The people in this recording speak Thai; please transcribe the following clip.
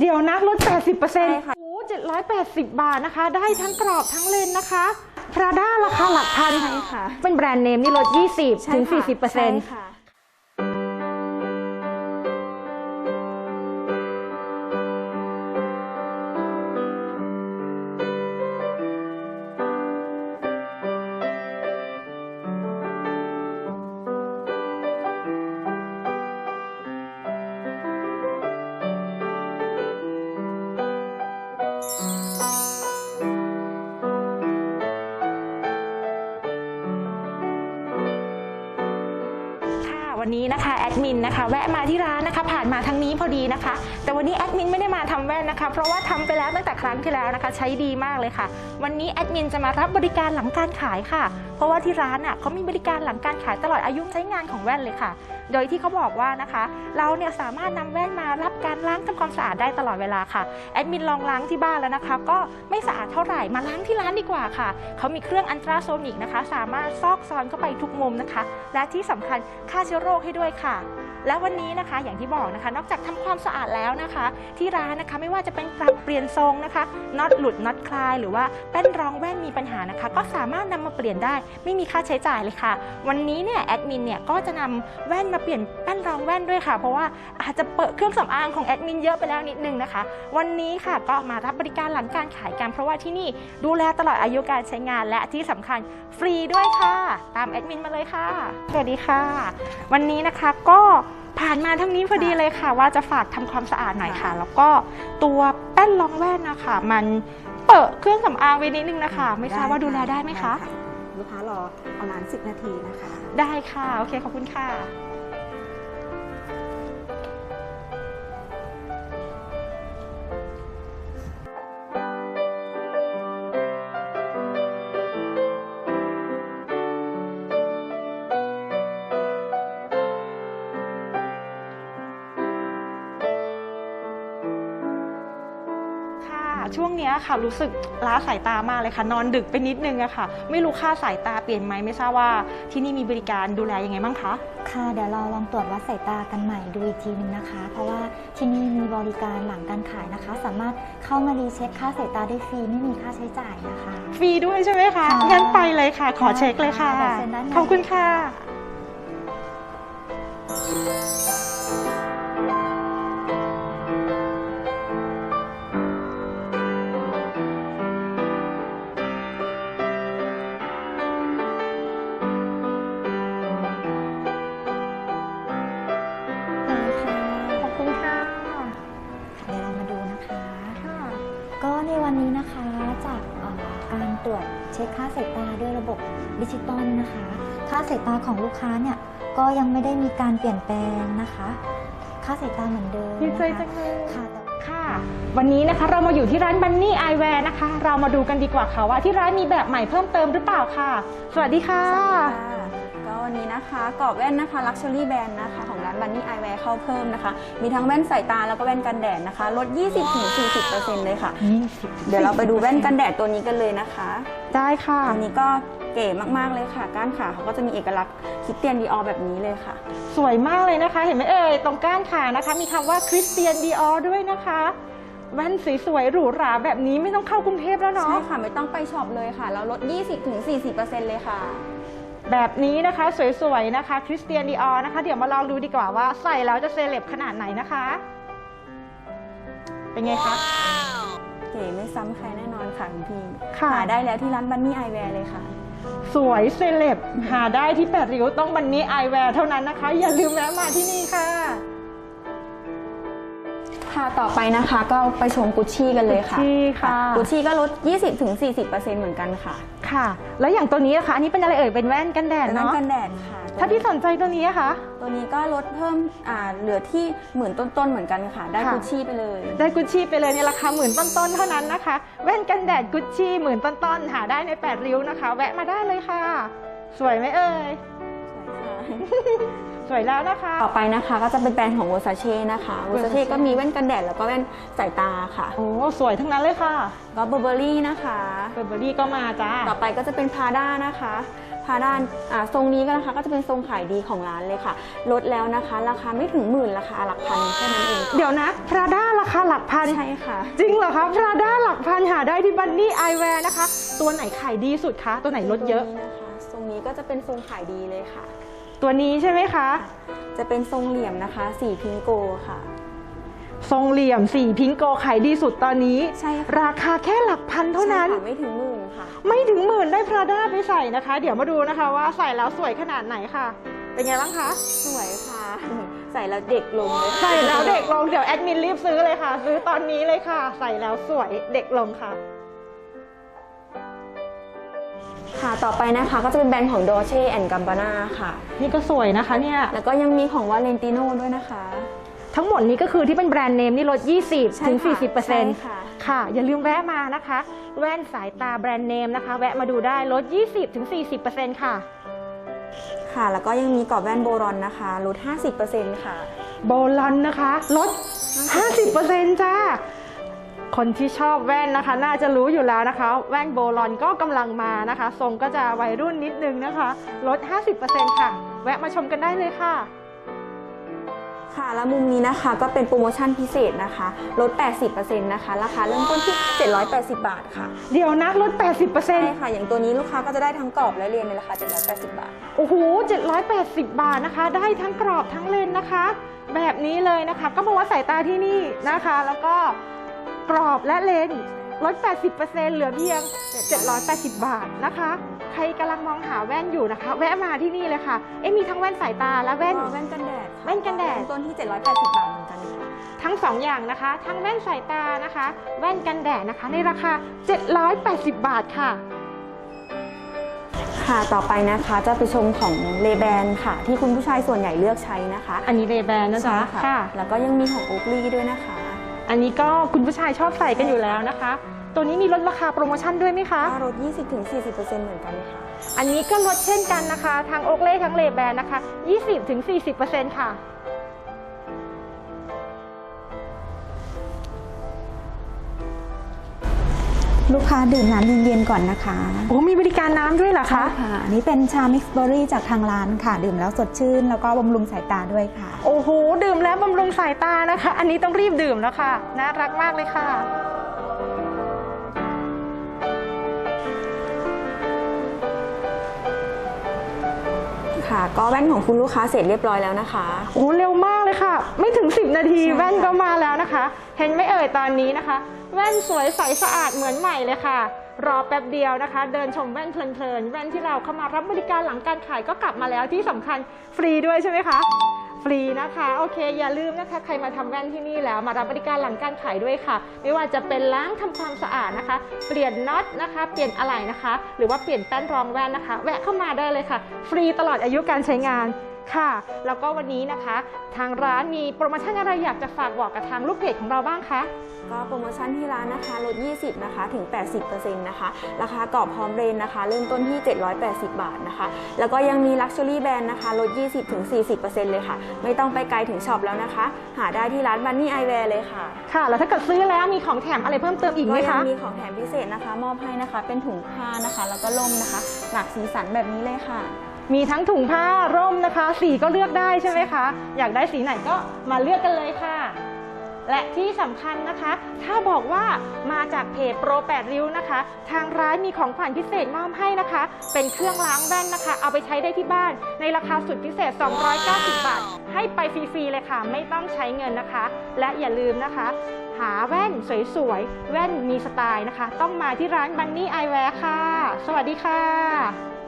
เดี๋ยวนะลด 80%ใช่ค่ะ โอ้780 บาทนะคะ ได้ทั้งกรอบทั้งเลนส์นะคะพราด้าราคาหลักพัน ใช่ค่ะ เป็นแบรนด์เนมนี่ลด 20ใช่ถึงค่ะ40%ใช่ค่ะ วันนี้นะคะแอดมินนะคะแวะมาที่ร้านนะคะ ผ่านมาทางนี้พอดีนะคะ แต่วันนี้แอดมินไม่ได้มาทำแว่นนะคะ เพราะว่าทำไปแล้วตั้งแต่ครั้งที่แล้วนะคะ ใช้ดีมากเลยค่ะ วันนี้แอดมินจะมารับบริการหลังการขายค่ะ เพราะว่าที่ร้านอะเขามีบริการหลังการขายตลอดอายุใช้งานของแว่นเลยค่ะ โดยที่เขาบอกว่านะคะ เราเนี่ยสามารถนำแว่นมารับการล้างทำความสะอาดได้ตลอดเวลาค่ะแอดมินลองล้างที่บ้านแล้วนะคะ ก็ไม่สะอาดเท่าไหร่มาล้างที่ร้านดีกว่าค่ะเขามีเครื่องอันตราโซนิกนะคะ สามารถซอกซอนเข้าไปทุกมุมนะคะ และที่สำคัญฆ่าเชื้อโรคให้ด้วยค่ะ และวันนี้นะคะอย่างที่บอกนะคะ นอกจากทำความสะอาดแล้วนะคะ ที่ร้านนะคะไม่ว่าจะเป็นปรับเปลี่ยนทรงนะคะน็อตหลุดน็อตคลาย หรือว่าแป้นรองแว่นมีปัญหานะคะ ก็สามารถนำมาเปลี่ยนได้ ไม่มีค่าใช้จ่ายเลยค่ะ วันนี้เนี่ยแอดมินเนี่ยก็จะนำแว่นมาเปลี่ยนแนรองแว่นด้วยค่ะ เพราะว่าอาจจะเปิดเครื่องสำอางของแอดมินเยอะไปแล้วนิดนึงนะคะ วันนี้ค่ะก็มารับบริการหลังการขายกัน เพราะว่าที่นี่ดูแลตลอดอายุการใช้งานและที่สำคัญฟรีด้วยค่ะ ตามแอดมินมาเลยค่ะ สวัสดีค่ะ วันนี้นะคะก็ผ่านมาทั้งนี้พอดีเลยค่ะ ว่าจะฝากทำความสะอาดหน่อยค่ะ แล้วก็ตัวแป้นรองแว่นนะคะ มันเปิดเครื่องสำอางไว้นิดนึงนะคะ ไม่ทราบว่าดูแลได้ไหมคะลูกค้ารอประมาณ 10 นาทีนะคะ ได้ค่ะ โอเค ขอบคุณค่ะ ช่วงเนี้ยค่ะรู้สึกล้าสายตามากเลยค่ะ นอนดึกไปนิดนึงอะค่ะ ไม่รู้ค่าสายตาเปลี่ยนไหมไม่ทราบว่าที่นี่มีบริการดูแลยังไงบ้างคะค่ะเดี๋ยวเราลองตรวจวัดสายตากันใหม่ดูอีกทีหนึงนะคะ เพราะว่าที่นี่มีบริการหลังการขายนะคะ สามารถเข้ามารีเช็คค่าสายตาได้ฟรีไม่มีค่าใช้จ่ายนะคะฟรีด้วยใช่ไหมคะค่ะงั้นไปเลยค่ะ ขอเช็คเลยค่ะได้ค่ะเชิญด้านในขอบคุณค่ะ บบดิจิตอลนะคะ ค่าสายตาของลูกค้าเนี่ยก็ยังไม่ได้มีการเปลี่ยนแปลงนะคะ ค่าสายตาเหมือนเดิมดีนะใจคะจังเลยค่ะแต่ค่ะ วันนี้นะคะเรามาอยู่ที่ร้านบันนี่ไอแวร์นะคะ เรามาดูกันดีกว่าค่ะว่าที่ร้านมีแบบใหม่เพิ่มเติมหรือเปล่าค่ะ สวัสดีค่ะค่ะก็ วันนี้นะคะกรอบแว่นนะคะ Luxury Band นะคะของร้าน Bunny Eyewear เข้าเพิ่มนะคะ มีทั้งแว่นสายตาแล้วก็แว่นกันแดดนะคะ ลด 20-40%เลยค่ะ เดี๋ยวเราไปดูแว่นกันแดดตัวนี้กันเลยนะคะ ได้ค่ะอันนี้ก็เก๋มากๆเลยค่ะ ก้านขาเขาก็จะมีเอกลักษณ์คิดเตียนดีออแบบนี้เลยค่ะ สวยมากเลยนะคะ เห็นไหมเอ่ยตรงก้านขานะคะ มีคำว่าคริสเตียนดีออด้วยนะคะแว่นสีสวยหรูหราแบบนี้ไม่ต้องเข้ากรุงเทพแล้วเนาะใช่ค่ะ ไม่ต้องไปช็อปเลยค่ะ เราลด 20-40%เลยค่ะ แบบนี้นะคะสวยๆนะคะคริสเตียนดีออนะคะ เดี๋ยวมาลองดูดีกว่าว่าใส่แล้วจะเซเลบขนาดไหนนะคะ เป็นไงคะ เก๋ไม่ซ้ำใครแน่นอนค่ะคุณพี่ค่ะ หาได้แล้วที่ร้าน Bunny Eyewear เลยค่ะ สวยเซเลบหาได้ที่แปดริ้วต้องบันนี้ไอแวร์เท่านั้นนะคะ อย่าลืมแวะมาที่นี่ค่ะ ค่ะต่อไปนะคะก็ไปชมกุชชี่กันเลยค่ะ Gucci ค่ะ กุชชี่ก็ลด 20-40%เหมือนกันค่ะ ค่ะ แล้วอย่างตัวนี้นะคะอันนี้เป็นอะไรเอ่ยเป็นแว่นกันแดดเป็นแว่นเนาะกันแดดค่ะ ถ้าที่สนใจตัวนี้นะคะ ตัวนี้ก็ลดเพิ่มอ่าเหลือที่หมื่นต้นๆเหมือนกันค่ะ ได้ค่ะ กุชชี่ไปเลย ได้กุชชี่ไปเลยในราคาหมื่นต้นๆเท่านั้นนะคะแว่นกันแดดกุชชี่หมื่นต้นๆหาได้ในแปดริ้วนะคะ แวะมาได้เลยค่ะ สวยไหมเอ่ย สวย แล้วนะคะ ต่อไปนะคะก็จะเป็นแบรนด์ของ Versace นะคะ Versace Versace ก็มีแว่นกันแดดแล้วก็แว่นสายตาค่ะโอ้สวยทั้งนั้นเลยค่ะก็ Burberry นะคะเบอร์เบอรี่ก็มาจ้าต่อไปก็จะเป็น Prada นะคะพาด้านอ่าทรงนี้ก็นะคะก็จะเป็นทรงขายดีของร้านเลยค่ะ ลดแล้วนะคะ ราคาไม่ถึงหมื่นราคาหลักพันแค่นั้นเองค่ะเดี๋ยวนะพราด้าราคาหลักพันใช่ค่ะ จริงเหรอคะพราด้าหลักพันหาได้ที่บันนี่ไอแวร์นะคะ ตัวไหนขายดีสุดคะตัวไหนลดเยอะตัวนี้นะคะทรงนี้ก็จะเป็นทรงขายดีเลยค่ะ ตัวนี้ใช่ไหมคะ จะเป็นทรงเหลี่ยมนะคะ สีพิงโกค่ะ ทรงเหลี่ยมสีพิงโกขายดีสุดตอนนี้ ใช่ค่ะราคาแค่หลักพันเท่านั้น ใช่ค่ะไม่ถึงหมื่นค่ะ ไม่ถึงหมื่นได้พราด้าไปใส่นะคะ เดี๋ยวมาดูนะคะว่าใส่แล้วสวยขนาดไหนค่ะ เป็นไงบ้างคะ สวยค่ะ ใส่แล้วเด็กลงเลยค่ะ ใส่แล้วเด็กลงเดี๋ยวแอดมินรีบซื้อเลยค่ะ ซื้อตอนนี้เลยค่ะ ใส่แล้วสวยเด็กลงค่ะ ค่ะต่อไปนะคะก็จะเป็นแบรนด์ของ Dolce Gabbana ค่ะ นี่ก็สวยนะคะเนี่ย แล้วก็ยังมีของ Valentino ด้วยนะคะ ทั้งหมดนี้ก็คือที่เป็นแบรนด์เนมนี่ลด 20ใช่ถึงค่ะใช่40%ค่ะค่ะ อย่าลืมแวะมานะคะ แว่นสายตาแบรนด์เนมนะคะ แวะมาดูได้ลด 20 ถึง 40%ค่ะ ค่ะ แล้วก็ยังมีกรอบแว่นโบรอนนะคะลด 50%ค่ะ โบลอนนะคะลด 50%จ้า คนที่ชอบแว่นนะคะ น่าจะรู้อยู่แล้วนะคะ แว่นโบลอนก็กำลังมานะคะ ทรงก็จะวัยรุ่นนิดนึงนะคะ ลด 50%ค่ะ แวะมาชมกันได้เลยค่ะ ค่ะแล้วมุมนี้นะคะก็เป็นโปรโมชั่นพิเศษนะคะ ลด 80%นะคะ ราคาเริ่มต้นที่ 780 บาทค่ะ เดี๋ยวนะลด ใช่80%ค่ะ อย่างตัวนี้ลูกค้าก็จะได้ทั้งกรอบและเลนในราคา 780 บาท โอ้โห 780 บาทนะคะ ได้ทั้งกรอบทั้งเลนส์นะคะ แบบนี้เลยนะคะ ก็บอกว่าสายตาที่นี่นะคะ แล้วก็ กรอบและเลนส์ลด 80%เหลือเพียง 780 บาทนะคะ ใครกำลังมองหาแว่นอยู่นะคะ แวะมาที่นี่เลยค่ะ เอ๊ะมีทั้งแว่นสายตาและแว่นแว่นกันแดดค่ะแว่นกันแดด เริ่มต้นที่ 780 บาทเหมือนกันค่ะ ทั้ง 2 อย่างนะคะ ทั้งแว่นสายตานะคะ แว่นกันแดดนะคะ ในราคา 780 บาทค่ะ ค่ะ ต่อไปนะคะจะไปชมของเลแบนค่ะ ที่คุณผู้ชายส่วนใหญ่เลือกใช้นะคะอันนี้เลแบนนะจ๊ะใช่ค่ะ แล้วก็ยังมีของโอ k ลีด้วยนะคะ อันนี้ก็คุณผู้ชายชอบใส่กันอยู่แล้วนะคะ ตัวนี้มีลดราคาโปรโมชั่นด้วยไหมคะ ลด 20-40%เหมือนกันค่ะ อันนี้ก็ลดเช่นกันนะคะ ทางโอกเล่ทั้งเลแบนนะคะ 20-40%ค่ะ ลูกค้าดื่มน้ำเย็นๆก่อนนะคะโอ้มีบริการน้ำด้วยเหรอคะค่ะอันนี้เป็นชามิกซ์เบอรี่จากทางร้านค่ะ ดื่มแล้วสดชื่น แล้วก็บำรุงสายตาด้วยค่ะ โอ้โหดื่มแล้วบำรุงสายตานะคะ อันนี้ต้องรีบดื่มแล้วค่ะน่ารักมากเลยค่ะ ค่ะ ก็แว่นของคุณลูกค้าเสร็จเรียบร้อยแล้วนะคะ โอ้เร็วมากเลย ค่ะ ไม่ถึง 10 นาทีใช่ค่ะแว่นก็มาแล้วนะคะ เห็นไหม่เอ่ยตอนนี้นะคะ แว่นสวยใสสะอาดเหมือนใหม่เลยค่ะ รอแป๊บเดียวนะคะ เดินชมแว่นเพลินๆแว่นที่เราเข้ามารับบริการหลังการขายก็กลับมาแล้วที่สำคัญฟรีด้วยใช่ไหมคะฟรีนะคะโอเค อย่าลืมนะคะ ใครมาทำแว่นที่นี่แล้ว มารับบริการหลังการขายด้วยค่ะ ไม่ว่าจะเป็นล้างทำความสะอาดนะคะ เปลี่ยนน็อตนะคะ เปลี่ยนอะไหล่นะคะ หรือว่าเปลี่ยนแป้นรองแว่นนะคะ แวะเข้ามาได้เลยค่ะ ฟรีตลอดอายุการใช้งาน ค่ะ แล้วก็วันนี้นะคะ ทางร้านมีโปรโมชั่นอะไรอยากจะฝากบอกกับทางลูกเพจของเราบ้างคะ ก็โปรโมชั่นที่ร้านนะคะลด 20 นะคะ ถึง 80%นะคะ ราคากรอบพร้อมเรนนะคะ เริ่มต้นที่ 780 บาทนะคะ แล้วก็ยังมี Luxury Band นะคะ ลด 20 ถึง 40%เลยค่ะ ไม่ต้องไปไกลถึงช็อปแล้วนะคะ หาได้ที่ร้าน Bunny Eyewear เลยค่ะ ค่ะ แล้วถ้าเกิดซื้อแล้วมีของแถมอะไรเพิ่มเติมอีกไหมก็ยัคะมีของแถมพิเศษนะคะ มอบให้นะคะ เป็นถุงผ้านะคะ แล้วก็ล่มนะคะ หลากสีสันแบบนี้เลยค่ะ มีทั้งถุงผ้าร่ม นะคะ สีก็เลือกได้ใช่ไหมคะ อยากได้สีไหนก็มาเลือกกันเลยค่ะ และที่สำคัญนะคะ ถ้าบอกว่ามาจากเพจโปร8ริ้วนะคะ ทางร้านมีของขวัญพิเศษมอบให้นะคะ เป็นเครื่องล้างแว่นนะคะ เอาไปใช้ได้ที่บ้าน ในราคาสุดพิเศษ 290 บาท ให้ไปฟรีๆเลยค่ะ ไม่ต้องใช้เงินนะคะ และอย่าลืมนะคะหาแว่นสวยๆ แว่นมีสไตล์นะคะ ต้องมาที่ร้าน Bunny Eyewear ค่ะ สวัสดีค่ะ